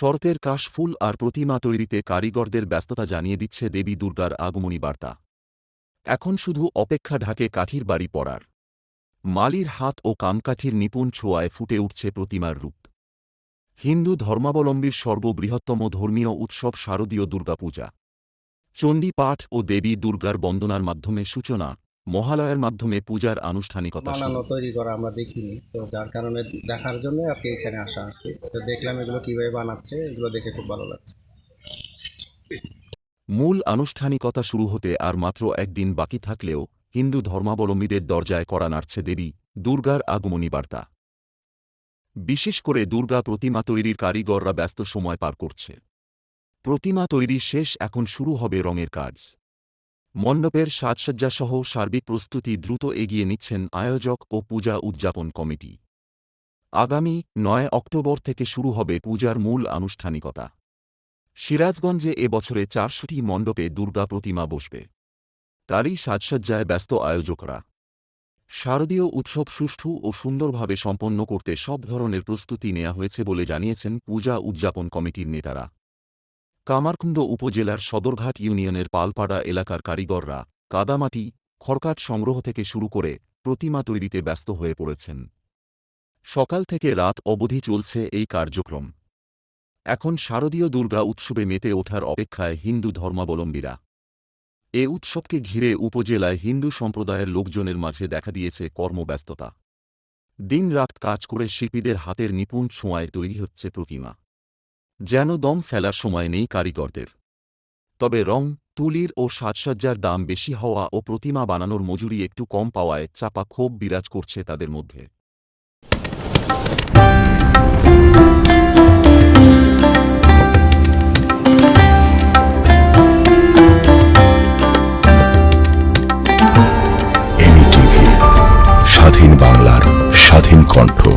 শরতের কাশফুল আর প্রতিমা তৈরিতে কারিগরদের ব্যস্ততা জানিয়ে দিচ্ছে দেবী দুর্গার আগমনী বার্তা। এখন শুধু অপেক্ষা ঢাকে কাঠির বাড়ি পড়ার। মালির হাত ও কামকাঠির নিপুণ ছোঁয়ায় ফুটে উঠছে প্রতিমার রূপ। হিন্দু ধর্মাবলম্বীর সর্ববৃহত্তম ধর্মীয় উৎসব শারদীয় দুর্গাপূজা। চণ্ডী পাঠ ও দেবী দুর্গার বন্দনার মাধ্যমে সূচনা মহালয়ার মাধ্যমে পূজার আনুষ্ঠানিকতা বানানো তৈরি করা আমরা দেখিনি। তো যার কারণে দেখার জন্য আর কি এখানে আসা আর কি। তো দেখলাম এগুলো কীভাবে বানাচ্ছে এগুলো দেখে খুব ভালো লাগছে। মূল আনুষ্ঠানিকতা শুরু হতে আর মাত্র একদিন বাকি থাকলেও হিন্দু ধর্মাবলম্বীদের দরজায় করা নাড়ছে দেবী দুর্গার আগমনী বার্তা। বিশেষ করে দুর্গা প্রতিমা তৈরির কারিগররা ব্যস্ত সময় পার করছে। প্রতিমা তৈরি শেষ এখন শুরু হবে রঙের কাজ। মণ্ডপের সাজসজ্জাসহ সার্বিক প্রস্তুতি দ্রুত এগিয়ে নিচ্ছেন আয়োজক ও পূজা উদযাপন কমিটি। আগামী নয় অক্টোবর থেকে শুরু হবে পূজার মূল আনুষ্ঠানিকতা। সিরাজগঞ্জে এ বছরে চারশোটি মণ্ডপে দুর্গা প্রতিমা বসবে। তারই সাজসজ্জায় ব্যস্ত আয়োজকরা। শারদীয় উৎসব সুষ্ঠু ও সুন্দরভাবে সম্পন্ন করতে সব ধরনের প্রস্তুতি নেওয়া হয়েছে বলে জানিয়েছেন পূজা উদযাপন কমিটির নেতারা। কামারকুন্দ উপজেলার সদরঘাট ইউনিয়নের পালপাড়া এলাকার কারিগররা কাদামাটি খড়কাট সংগ্রহ থেকে শুরু করে প্রতিমা তৈরিতে ব্যস্ত হয়ে পড়েছেন। সকাল থেকে রাত অবধি চলছে এই কার্যক্রম। এখন শারদীয় দুর্গা উৎসবে মেতে ওঠার অপেক্ষায় হিন্দু ধর্মাবলম্বীরা। এ উৎসবকে ঘিরে উপজেলায় হিন্দু সম্প্রদায়ের লোকজনের মাঝে দেখা দিয়েছে কর্মব্যস্ততা। দিনরাত কাজ করে শিল্পীদের হাতের নিপুণ ছোঁয়ায় তৈরি হচ্ছে প্রতিমা। যেন দম ফেলার সময় নেই কারিগরদের। তবে রং, তুলির ও সাজসজ্জার দাম বেশি হওয়া ও প্রতিমা বানানোর মজুরি একটু কম পাওয়ায় চাপা ক্ষোভ বিরাজ করছে তাদের মধ্যে। স্বাধীন বাংলার স্বাধীন কণ্ঠ।